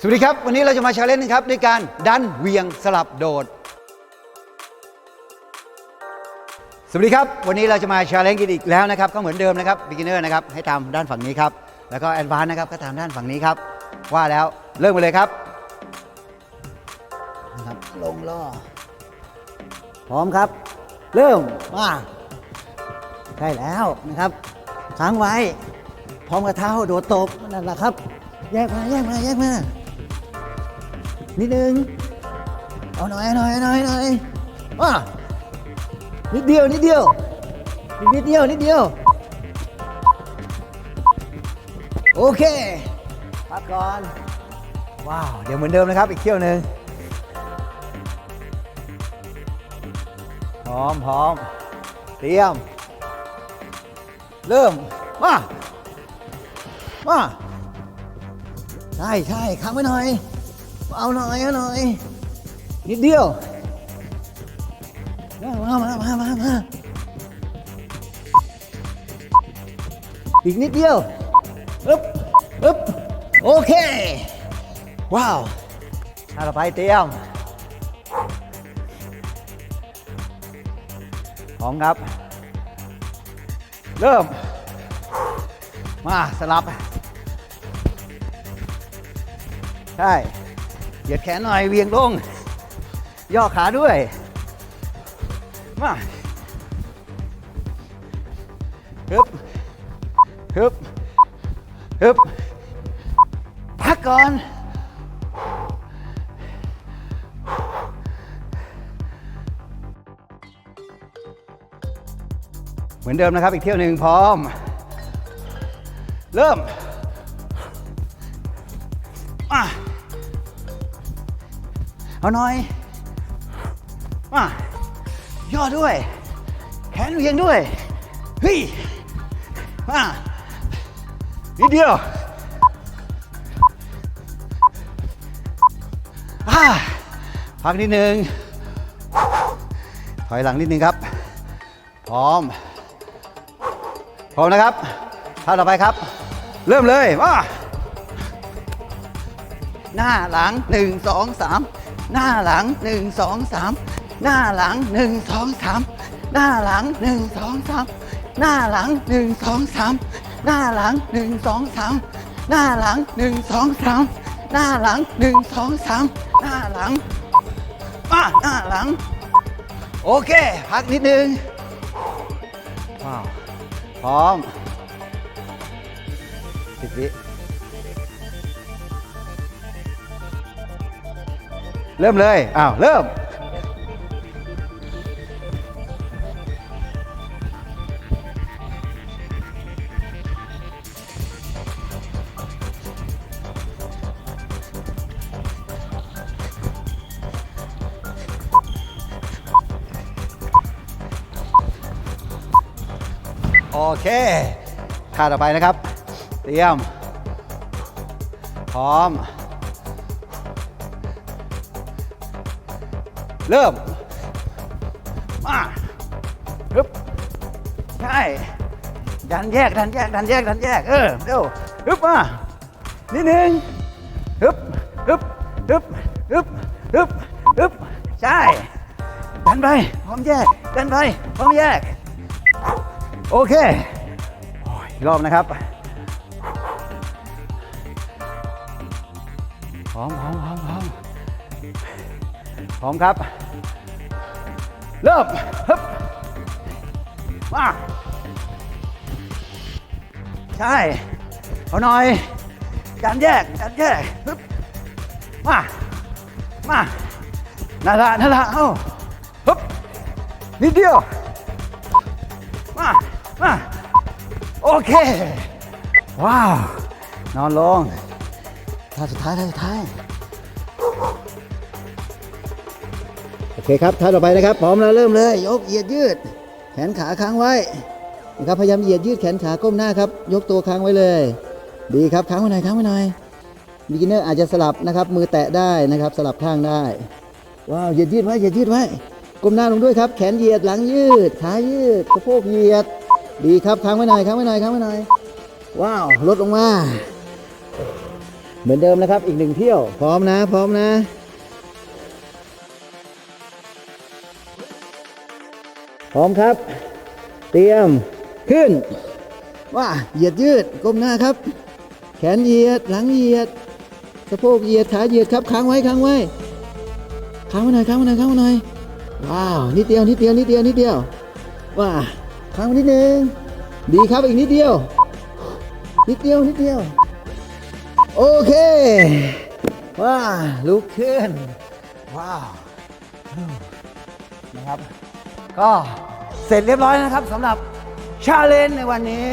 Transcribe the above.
สวัสดีครับ วันนี้เราจะมาชาเลนจ์นครับด้วยการดันเวียงสลับโดด สวัสดีครับ วันนี้เราจะมาชาเลนจ์กันอีกแล้วนะครับ ก็เหมือนเดิมนะครับ beginner นะครับ ให้ทำด้านฝั่งนี้ครับ แล้วก็ advanced นะครับ ก็ทำด้านฝั่งนี้ครับ ว่าแล้วเริ่มกันเลยครับนะครับ ลงล่อ พร้อมครับ เริ่ม มาใช่แล้วนะครับค้างไว้ พร้อมกับเท้าโดดตบนั่นแหละครับ แยกมา แยกมา แยกมา นิดนึง เอาหน่อยหน่อยหน่อยหน่อยมานิดเดียว นิดเดียว นิดเดียว นิดเดียว โอเค พักก่อน ว้าว เดี๋ยวเหมือนเดิมนะครับ อีกเที่ยวหนึ่งพร้อมพร้อม เตรียม เริ่ม มา มา ใช่ใช่ค้างไว้หน่อย เอาหน่อยเอาหน่อย นิดเดียว มามามามามาอีกนิดเดียวอึ๊บอึ๊บโอเค ว้าวถ้าเราไปเตรียมพร้อมครับ เริ่ม มาสลับ ใช่ เหยียดแขนหน่อยเวียงลง ย่อขาด้วย มาฮึบฮึบฮึบพักก่อน เหมือนเดิมนะครับ อีกเที่ยวหนึ่งพร้อม เริ่มมา เอาหน่อย มาย่อด้วย แขนเวียงด้วย เฮ้ย มานิดเดียวอ่าพักนิดนึง ถอยหลังนิดนึงครับ พร้อม พร้อมนะครับท่าต่อไปครับ เริ่มเลยมาหน้าหลังหนึ่งสองสาม หน้าหลังหนึ่งสองสามหน้าหลังหนึ่งสองสามหน้าหลังหนึ่งสองสามหน้าหลังหนึ่งสองสามหน้าหลังหนึ่งสองสามหน้าหลังหนึ่งสองสามหน้าหลังหนึ่งสองสามหน้าหลังมาหน้าหลัง โอเค พักนิดนึงว้าวพร้อมสิบวิ เริ่มเลย อ้าว เริ่ม โอเคท่าต่อไปนะครับ เตรียม พร้อม เริ่ม มาฮึบใช่ดันแยกดันแยกดันแยกดันแยก เออเร็วฮึบมานิดนึงฮึบฮึบฮึบฮึบฮึบฮึบใช่ดันไปพร้อมแยกดันไปพร้อมแยก โอเคอรอบนะครับพร้อมพร้อมพร้อมพร้อมพร้อมครับ เริ่มฮึบมาใช่ เอาหน่อย การแยก การแยกฮึบมา มานั่นละนั่นละเอ้าฮึบนิดเดียว มา มา โอเค ว้าว นอนลงท่าสุดท้ายท่าสุดท้าย เคครับท่าต่อไปนะครับพร้อมแล้วเริ่มเลย ยกเหยียดยืด แขนขาค้างไว้นะครับพยายามเหยียดยืดแขนขาก้มหน้าครับ ยกตัวค้างไว้เลย ดีครับค้างไว้หน่อยค้างไว้หน่อยบิกินเนอร์อาจจะสลับนะครับ มือแตะได้นะครับ สลับข้างได้ว้าวเหยียดยืดไว้เหยียดยืดไว้ก้มหน้าลงด้วยครับ แขนเหยียดหลังยืด ขายืดสะโพกเหยียด ดีครับค้างไว้หน่อยค้างไว้หน่อยค้างไว้หน่อยว้าวลดลงมา เหมือนเดิมนะครับอีกหนึ่งเที่ยวพร้อมนะ พร้อมนะ พร้อมครับ เตรียมขึ้น ว่าเหยียดยืดก้มหน้าครับ แขนเหยียดหลังเหยียดสะโพกเหยียดขาเหยียดครับค้างไว้ค้างไว้ค้างไว้หน่อยค้างไว้หน่อยค้างไว้หน่อยว้าวนิดเดียวนิดเดียวนิดเดียวนิดเดียวว้าค้างไว้นิดนึงดีครับอีกนิดเดียว นิดเดียวนิดเดียว โอเคว้าลุกขึ้น ว้าวนะครับ ก็เสร็จเรียบร้อยนะครับสำหรับชาเลนจ์ในวันนี้